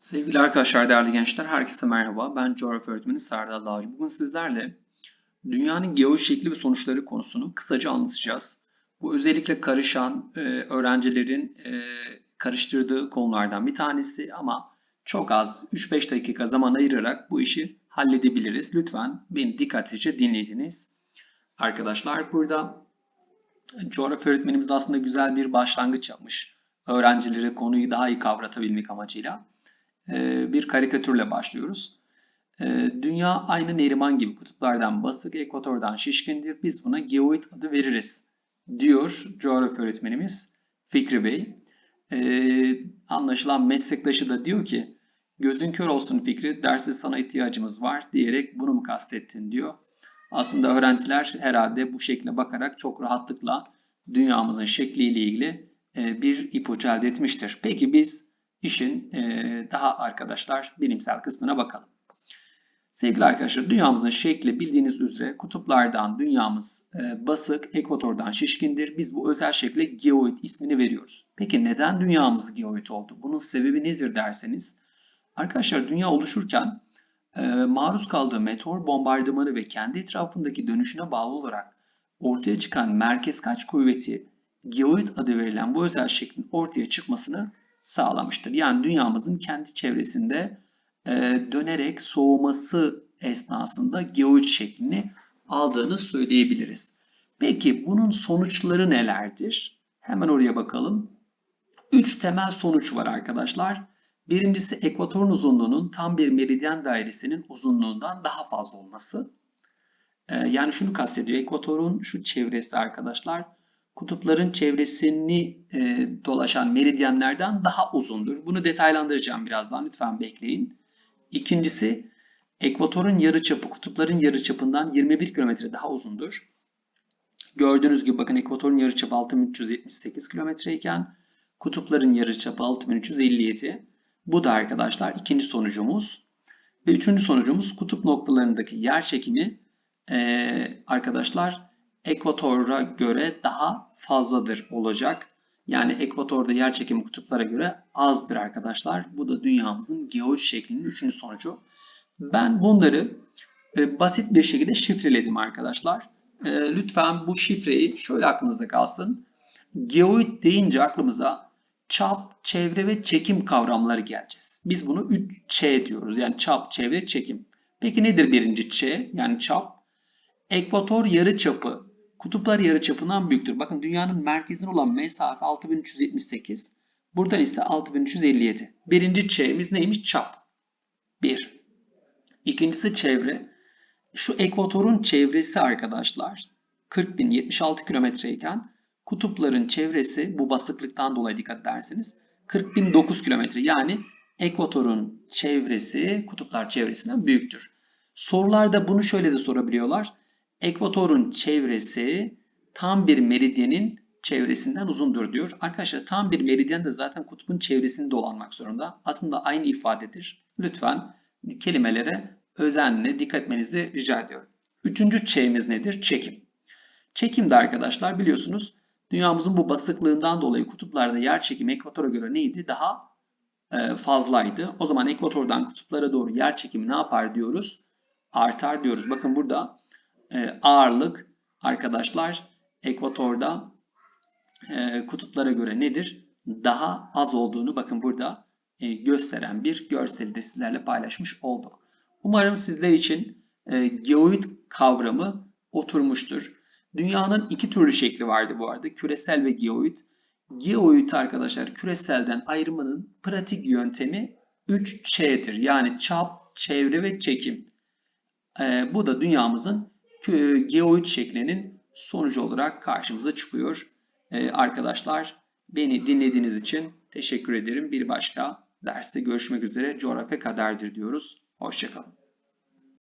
Sevgili arkadaşlar, değerli gençler, herkese merhaba. Ben coğrafya öğretmeni Serdar Dağcı. Bugün sizlerle dünyanın geoşekli ve sonuçları konusunu kısaca anlatacağız. Bu özellikle karışan e, öğrencilerin e, karıştırdığı konulardan bir tanesi ama çok az 3-5 dakika zaman ayırarak bu işi halledebiliriz. Lütfen beni dikkatlice dinlediniz. Arkadaşlar burada coğrafya öğretmenimiz aslında güzel bir başlangıç yapmış. Öğrencilere konuyu daha iyi kavratabilmek amacıyla bir karikatürle başlıyoruz. E, Dünya aynı Neriman gibi kutuplardan basık, ekvatordan şişkindir. Biz buna geoid adı veririz diyor coğrafya öğretmenimiz Fikri Bey. E, anlaşılan meslektaşı da diyor ki gözün kör olsun Fikri derse sana ihtiyacımız var diyerek bunu mu kastettin diyor. Aslında öğrenciler herhalde bu şekle bakarak çok rahatlıkla dünyamızın şekliyle ilgili bir ipucu elde etmiştir. Peki biz işin daha arkadaşlar bilimsel kısmına bakalım. Sevgili arkadaşlar dünyamızın şekli bildiğiniz üzere kutuplardan dünyamız basık, ekvatordan şişkindir. Biz bu özel şekle geoid ismini veriyoruz. Peki neden dünyamız geoid oldu? Bunun sebebi nedir derseniz arkadaşlar dünya oluşurken maruz kaldığı meteor bombardımanı ve kendi etrafındaki dönüşüne bağlı olarak ortaya çıkan merkez kaç kuvveti geoid adı verilen bu özel şeklin ortaya çıkmasını sağlamıştır. Yani dünyamızın kendi çevresinde e, dönerek soğuması esnasında geoid şeklini aldığını söyleyebiliriz. Peki bunun sonuçları nelerdir? Hemen oraya bakalım. Üç temel sonuç var arkadaşlar. Birincisi ekvatorun uzunluğunun tam bir meridyen dairesinin uzunluğundan daha fazla olması. Ee, yani şunu kastediyor. Ekvatorun şu çevresi arkadaşlar kutupların çevresini e, dolaşan meridyenlerden daha uzundur. Bunu detaylandıracağım birazdan. Lütfen bekleyin. İkincisi ekvatorun yarıçapı kutupların yarıçapından 21 kilometre daha uzundur. Gördüğünüz gibi bakın ekvatorun yarıçapı 6378 kilometre iken kutupların yarıçapı 6357. Bu da arkadaşlar ikinci sonucumuz. Ve üçüncü sonucumuz kutup noktalarındaki yer çekimi ee, arkadaşlar ekvatora göre daha fazladır olacak. Yani ekvatorda yer çekimi kutuplara göre azdır arkadaşlar. Bu da dünyamızın geoid şeklinin üçüncü sonucu. Ben bunları e, basit bir şekilde şifreledim arkadaşlar. E, lütfen bu şifreyi şöyle aklınızda kalsın. Geoid deyince aklımıza çap, çevre ve çekim kavramları geleceğiz. Biz bunu 3Ç diyoruz. Yani çap, çevre, çekim. Peki nedir birinci Ç? Yani çap. Ekvator yarı çapı kutuplar yarıçapından büyüktür. Bakın dünyanın merkezine olan mesafe 6378. Buradan ise 6357. Birinci ç'miz neymiş? Çap. 1. İkincisi çevre. Şu ekvatorun çevresi arkadaşlar 40.076 kilometre iken kutupların çevresi bu basıklıktan dolayı dikkat ederseniz 40.009 kilometre. Yani ekvatorun çevresi kutuplar çevresinden büyüktür. Sorularda bunu şöyle de sorabiliyorlar. Ekvatorun çevresi tam bir meridyenin çevresinden uzundur diyor. Arkadaşlar tam bir meridyen de zaten kutbun çevresinde dolanmak zorunda. Aslında aynı ifadedir. Lütfen kelimelere özenle dikkat etmenizi rica ediyorum. Üçüncü ç'miz nedir? Çekim. Çekim de arkadaşlar biliyorsunuz dünyamızın bu basıklığından dolayı kutuplarda yer çekimi ekvatora göre neydi? Daha e, fazlaydı. O zaman ekvatordan kutuplara doğru yer çekimi ne yapar diyoruz? Artar diyoruz. Bakın burada e, ağırlık arkadaşlar ekvatorda e, kutuplara göre nedir? Daha az olduğunu bakın burada e, gösteren bir görseli de sizlerle paylaşmış olduk. Umarım sizler için e, geoid kavramı oturmuştur. Dünyanın iki türlü şekli vardı bu arada. Küresel ve geoid. Geoid arkadaşlar küreselden ayırmanın pratik yöntemi 3Ç'dir. Yani çap, çevre ve çekim. E, bu da dünyamızın geoid şeklinin sonucu olarak karşımıza çıkıyor. Ee, arkadaşlar beni dinlediğiniz için teşekkür ederim. Bir başka derste görüşmek üzere. Coğrafya kaderdir diyoruz. Hoşçakalın.